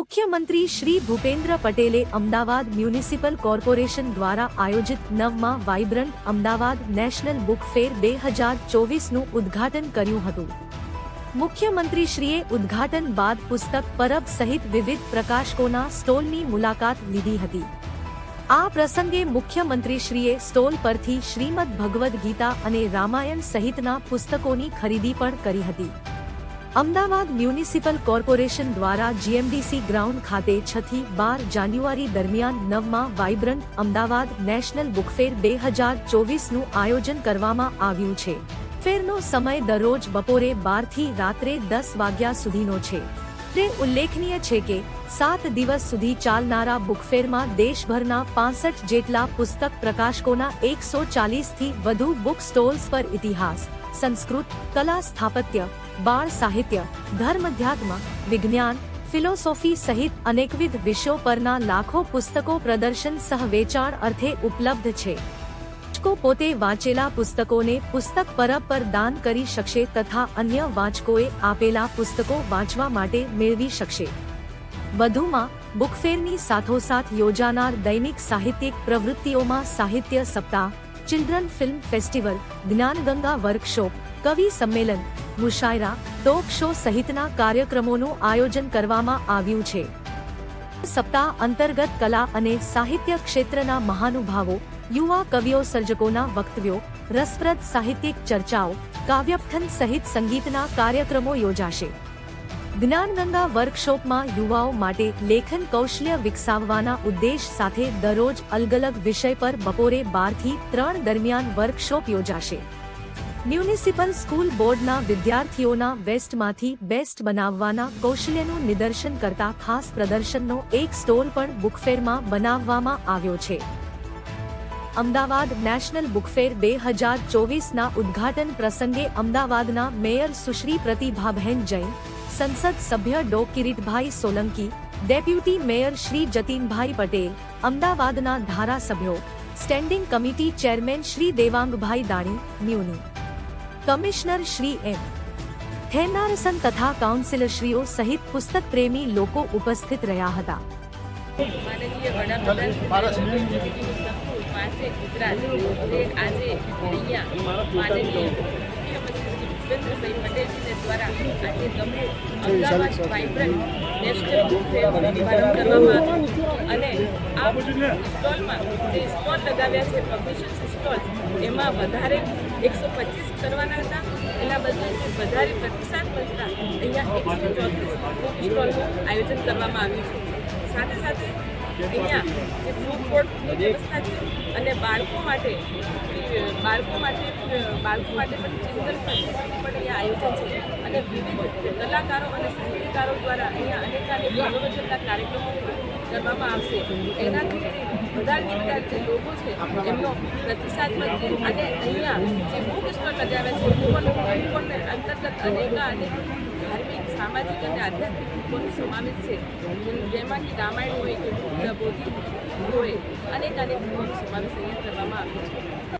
મુખ્યમંત્રી શ્રી ભૂપેન્દ્ર પટેલે Ahmedabad municipal corporation દ્વારા આયોજિત નવમાં vibrant Ahmedabad national book fair બે હજાર ચોવીસનું ઉદ્ઘાટન કર્યું હતું. મુખ્યમંત્રીશ્રીએ ઉદ્ઘાટન બાદ પુસ્તક પરબ સહિત વિવિધ પ્રકાશકોના સ્ટોલની મુલાકાત લીધી હતી. આ પ્રસંગે મુખ્યમંત્રીશ્રીએ સ્ટોલ પરથી શ્રીમદ ભગવદ્ ગીતા અને રામાયણ સહિતના પુસ્તકોની ખરીદી પણ કરી હતી. અમદાવાદ મ્યુનિસિપલ કોર્પોરેશન દ્વારા જીએમડીસી ગ્રાઉન્ડ ખાતે છથી બાર જાન્યુઆરી દરમિયાન નવમાં વાઇબ્રન્ટ અમદાવાદ નેશનલ બુકફેર બે હજાર ચોવીસનું આયોજન કરવામાં આવ્યું છે. ફેરનો સમય દરરોજ બપોરે બારથી રાત્રે દસ વાગ્યા સુધીનો છે. તે ઉલ્લેખનીય છે કે, સાત દિવસ સુધી ચાલનારા બુકફેરમાં દેશભરના પાસઠ જેટલા પુસ્તક પ્રકાશકોના એકસો ચાલીસથી વધુ બુક સ્ટોલ્સ પર ઇતિહાસ સંસ્કૃત, કલા સ્થાપત્ય, બાળ સાહિત્ય ધર્મધ્યાત્મ વિજ્ઞાન, ફિલોસોફી સહિત અનેકવિધ વિષયો પરના લાખો પુસ્તકો પ્રદર્શન સહ વેચાણ અર્થે ઉપલબ્ધ છે. વાચકો પોતે વાંચેલા પુસ્તકોને પુસ્તક પરબ પર દાન કરી શકશે તથા અન્ય વાંચકોએ આપેલા પુસ્તકો વાંચવા માટે મેળવી શકશે. વધુમાં, બુકફેરની સાથોસાથ યોજાનાર દૈનિક સાહિત્યિક પ્રવૃત્તિઓમાં સાહિત્ય સપ્તાહ children film festival Gyanganga workshop કવિ સંમેલન મુશાયરા ટોક શો સહિતના કાર્યક્રમોનું આયોજન કરવામાં આવ્યું છે સપ્તાહ અંતર્ગત કલા અને સાહિત્ય ક્ષેત્રના મહાનુભાવો યુવા કવિઓ સર્જકોના વક્તવ્યો રસપ્રદ સાહિત્યિક ચર્ચાઓ કાવ્યપઠન સહિત સંગીતના કાર્યક્રમો યોજાશે જ્ઞાનગંગા વર્કશોપમાં યુવાઓ માટે લેખન કૌશલ્ય વિકસાવવાના ઉદ્દેશ સાથે દરરોજ અલગ અલગ વિષય પર બપોરે બારથી ત્રણ દરમિયાન વર્કશોપ યોજાશે. મ્યુનિસિપલ સ્કૂલ બોર્ડના વિદ્યાર્થીઓના વેસ્ટમાંથી બેસ્ટ બનાવવાના કૌશલ્યનું નિદર્શન કરતા ખાસ પ્રદર્શનનો એક સ્ટોલ પણ બુકફેરમાં બનાવવામાં આવ્યો છે. અમદાવાદ નેશનલ બુકફેર બે હજાર ચોવીસના ઉદ્ઘાટન પ્રસંગે અમદાવાદના મેયર સુશ્રી પ્રતિભાબહેન જૈન સંસદ સભ્ય ડો કિરીટભાઈ સોલંકી ડેપ્યુટી મેયર શ્રી જતીનભાઈ પટેલ અમદાવાદના ધારાસભ્યો standing committee chairman Shri Devangbhai Dani મ્યુની commissioner Shri એમ થેનારસન તથા કાઉન્સિલરશ્રીઓ સહિત પુસ્તક પ્રેમી લોકો ઉપસ્થિત રહ્યા હતા માનનીય વડાપ્રધાન શ્રી નરેન્દ્ર મોદીજીનું સપનું પાસે ગુજરાત જે આજે અહીંયા માનનીય મુખ્યમંત્રી શ્રી ભૂપેન્દ્રભાઈ પટેલજીને દ્વારા આજે તમને અમદાવાદ વાઇબ્રન્ટ નેશનલ બુક ફેરનો શુભારંભ કરવામાં આવ્યો. અને આ સ્ટોલમાં જે સ્ટોલ લગાવ્યા છે પબ્લિશર્સ સ્ટોલ એમાં વધારે એકસો પચીસ કરવાના હતા. એના બદલે જે વધારે પ્રતિસાદ મળતા અહીંયા એકસો ચોત્રીસ બુક સ્ટોલનું આયોજન કરવામાં આવ્યું છે. સાથે સાથે અહીંયા જે ફૂડ કોર્ટની વ્યવસ્થા છે અને બાળકો માટે બાળકો માટે બાળકો માટે પણ ચિંતન પણ અહીંયા આયોજન છે. અને વિવિધ કલાકારો અને સાહિત્યકારો દ્વારા અહીંયા અનેકાનેક મનોરંજનના કાર્યક્રમો કરવામાં આવશે. એનાથી વધારે વધારે જે લોકો છે એમનો પ્રતિસાદ મળશે અને અહીંયા જે બુક સ્ટોલ લગાવ્યા છે અંતર્ગત અનેકા અનેક ધાર્મિક સામાજિક અને આધ્યાત્મિક બુકોનો સમાવેશ છે. જેમાં કે રામાયણ હોય કે બુદ્ધ હોય અનેક અનેક બુકોનો સમાવેશ અહીંયા કરવામાં આવ્યો છે.